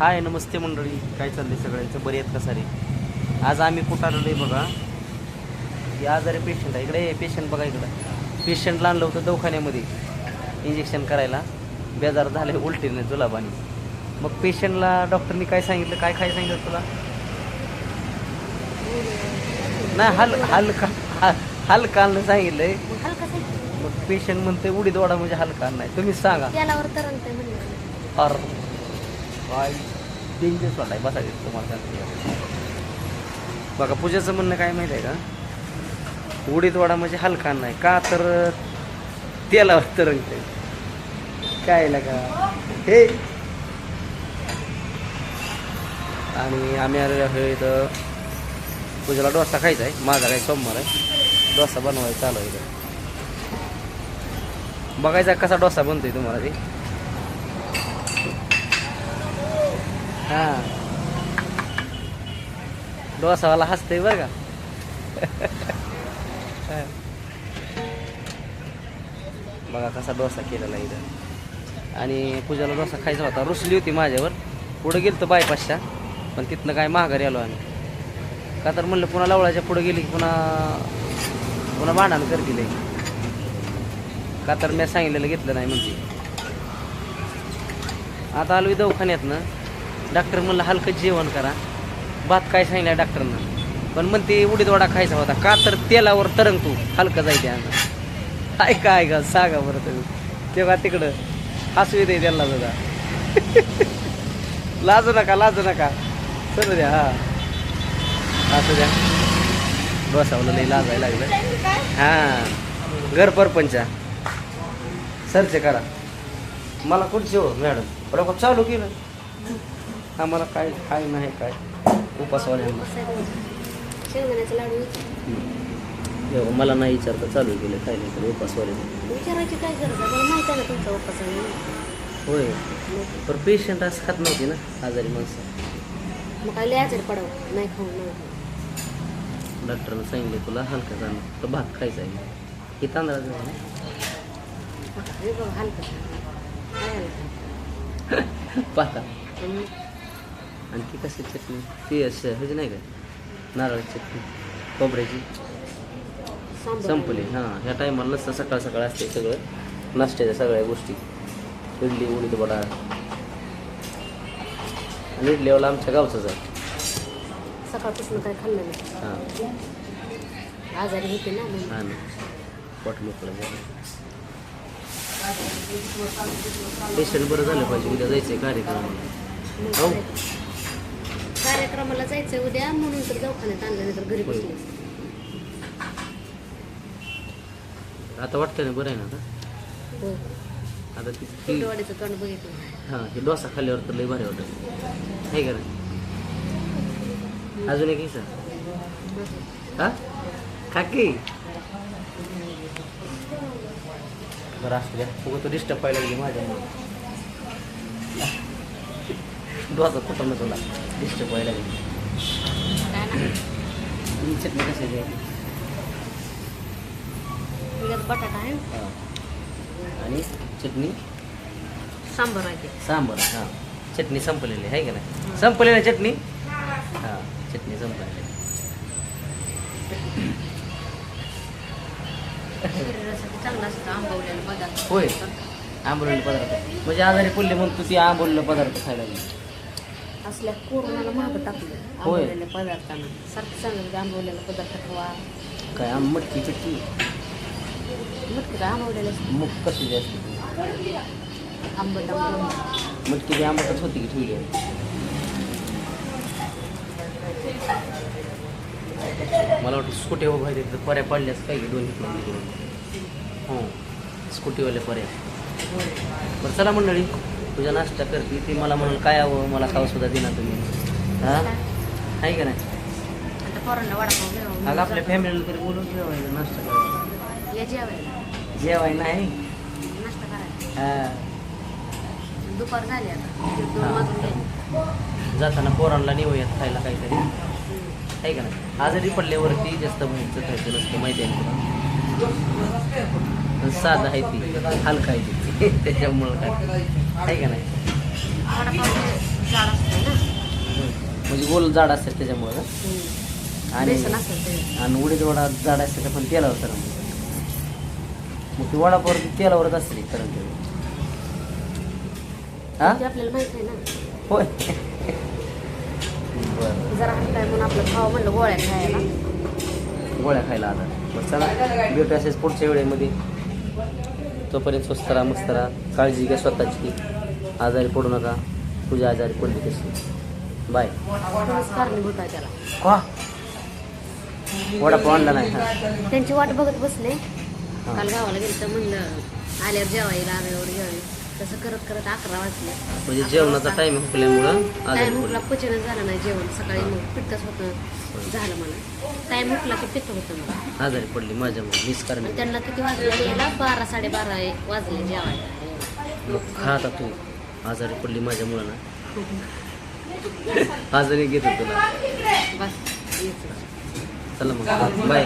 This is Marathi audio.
हाय नमस्ते मंडळी. काय चाललंय सगळ्यांचं बरे आहेत का सारे? आज आम्ही कुठं आलेलो आहे बघा? हे आजारी पेशंट आहे. इकडे पेशंट बघा इकडं. पेशंटला आणलं होतं दवाखान्यामध्ये. इंजेक्शन करायला. बेजार झाले उलटीने जुलाबाने. मग पेशंटला डॉक्टरनी काय सांगितलं? काय काय सांगितलं तुला? नाही हल हलका हा- हलका आणलं सांगितलंय. मग पेशंट म्हणते उडीद वाडा म्हणजे हलका नाही तुम्हीच सांगा. अर काय डेंजरस वाटाय बसा तुम्हाला बघा पूजाचं म्हणणं काय माहिती आहे का? उडीद वडा म्हणजे हलका नाही का तर तेलावर तरंगते. काय का हे! आणि आम्ही आलेलो आहे इथं. पूजेला डोसा खायचा आहे माझा काही सोमवार आहे. डोसा बनवायचा चालू आहे बघायचा कसा डोसा बनतोय तुम्हाला ते. हा. डोसावाला हसतंय बर का. बघा कसा डोसा केलेला आहे इथं. आणि पूजाला डोसा खायचा होता. रुसली होती माझ्यावर. पुढं गेलं तर बायपासच्या पण तिथनं काय माघारी आलो आम्ही. का तर म्हणलं पुन्हा लवळाच्या पुढं गेली की पुन्हा पुन्हा भांडण करतील का तर मी सांगितलेलं घेतलं नाही म्हणजे आता आलो दवाखान्यातनं. डॉक्टर म्हणलं हलकं जेवण करा. भात काय सांगितलं डॉक्टरनं? पण म्हणते उडीद वडा खायचा होता. का तर तेलावर तरंग तू. हलकं जायचे अन्न ऐका काय का सांगा बरं तुम्ही. तेव्हा तिकडं. हसू येते त्याला सुद्धा. लाजू नका लाजू नका. चलू द्या हा. असू द्या. बसावलं नाही लाजायला लागलं. हां. घर परपंचा. सरचे करा. मला कुठची हो मॅडम? बरोबर चालू केलं. आम्हाला काय काय नाही काय. उपासवाल्यांना. शेंगदाण्याचं लाडू एवढं मला नाही विचारता चालू केलं काय नाही तर उपासवाल्यांना. विचारायची काय गरज आहे? मला माहिती आहे ना तुमचा उपवास आहे म्हणून. होय. मग- पण पेशंट असं खात नव्हती ना आजारी माणसं. मग काय लय आजारी पडावं? नाही खाऊन. डॉक्टरनं सांगितलं तुला हलका जाणं तर भात खायचा आहे. हे तांदळाचं आहे ना? हे बघ हलकं. काय हलकं? पाता हम्म. आणि ती कशी चटणी? ती असं ह्याची नाही काय नारळाची चटणी खोबऱ्याची. संपली. हां ह्या टायमाला नसतं सकाळ सकाळ असते सगळं. नाश्त्याच्या सगळ्या गोष्टी. इडली उडीद वडा आणि इडलीवाला आमच्या गावचंच आहे. सकाळपासून काय खाल्लं नाही. हां. आजारी होते ना. हां पोट मोकळं झालं. पेशंट बरं झालं पाहिजे. उद्या जायचं आहे कार्यक्रमाला. मग हो. कार्यक्रमाला जायचं उद्या म्हणून तर दवाखान्यात आणलं नाही तर घरी. बसले. आता वाटतं ना बरं आहे ना आता? हो. आता ती ती फुटवाडीचं तोंड बघितलं. हां हे डोसा खाल्ल्यावर तर लई भारी वाटत. आहे का नाही? अजून एक घ्यायचा हा? काकी बरं असू द्या. उगं तो डिस्टर्ब व्हायला लागली माझ्यामुळे डोसा कुठं तुला डिस्टर्ब व्हायला ही चटणी कशी त्याच्यात बटाटा आहे. आणि चटणी? सांबार आहे सांबर हां. चटणी संपलेली आहे का नाही? संपलेली चटणी? हां चटणी संपलेली. होय. आंबोलेले पदार्थ. म्हणजे आजारी पडले म्हणून तू ती आंबोलेले पदार्थ खायला लागली. असल्या कोरोनाला महाग टाकलं. होय. आंबवलेल्या पदार्थांना. सारखं सांगत आंबवलेला पदार्थ खावा. काय आंब मटकी चटणी? मटकी काय आंबवलेलं मग कशी जास्त आंबट आंबट. मटकी बी आंबटच होती की ठेवली? आहे. मला वाटतं स्कूटी उभा तर पर्या पडल्याच काय की दोन्ही पण तिकडून हो. स्कूटीवाले पर्या बरं चला मंडळी. तुझ्या नाश्ता करते ती मला म्हणाल काय हवं मला खाऊ सुद्धा देणार तुम्ही. हां? आहे का नाही? आता अगं आपल्या फॅमिलीला तरी बोलून जेवायला. नाश्ता करायला. जेवाय नाही दुपार झाली आता. जाताना पोरांना नेऊयात खायला काहीतरी. आहे का नाही? आजारी पडल्यावरती जास्त बाहेरचं खायचं नसतं माहिती आहे तुला साधं आहे ती हलका आहे ती. त्याच्यामुळं काय. आहे का नाही? असतं गोल जाड असतात त्याच्यामुळं का? आणि असेल ते. आणि उडीद वडा जाड असते पण तेलावर तर मग ती वडापावर ती तेलावरच असते ती करंट. हा? ते आपल्याला माहीत आहे ना. होय. बरं. जरा हलकाय म्हणून आपलं खावं म्हणलं गोळ्या खायला. गोळ्या खायला आता. चला. भेटू असेच पुढच्या वेळेमध्ये. तोपर्यंत स्वस्त राहा मस्त राहा. काळजी घ्या स्वतःची. आजारी पडू नका. तुझी आजारी पडली तशी. बाय कारणीभूत आहे त्याला. का? वडापाव आणला नाही हा. त्यांची वाट बघत बसले. काल गावाला गेलं तर म्हणलं आल्यावर जेवायला आल्यावर जेवायला तसं करत करत अकरा वाजले. म्हणजे जेवणाचा टाइम हुकल्यामुळं टाइम हुकला पचन झालं नाही जेवण. सकाळी मग पित्तच होतं झालं मला. टाइम हुकला की पित्त होतं मला. आजारी पडली माझ्यामुळे मीच कारण आणि त्यांना किती वाजले? यायला बारा साडेबारा एक वाजले जेवायला. मग खा आता तू. आजारी पडली माझ्यामुळं ना आजारी घेतो तुला. बस. चला मग बाय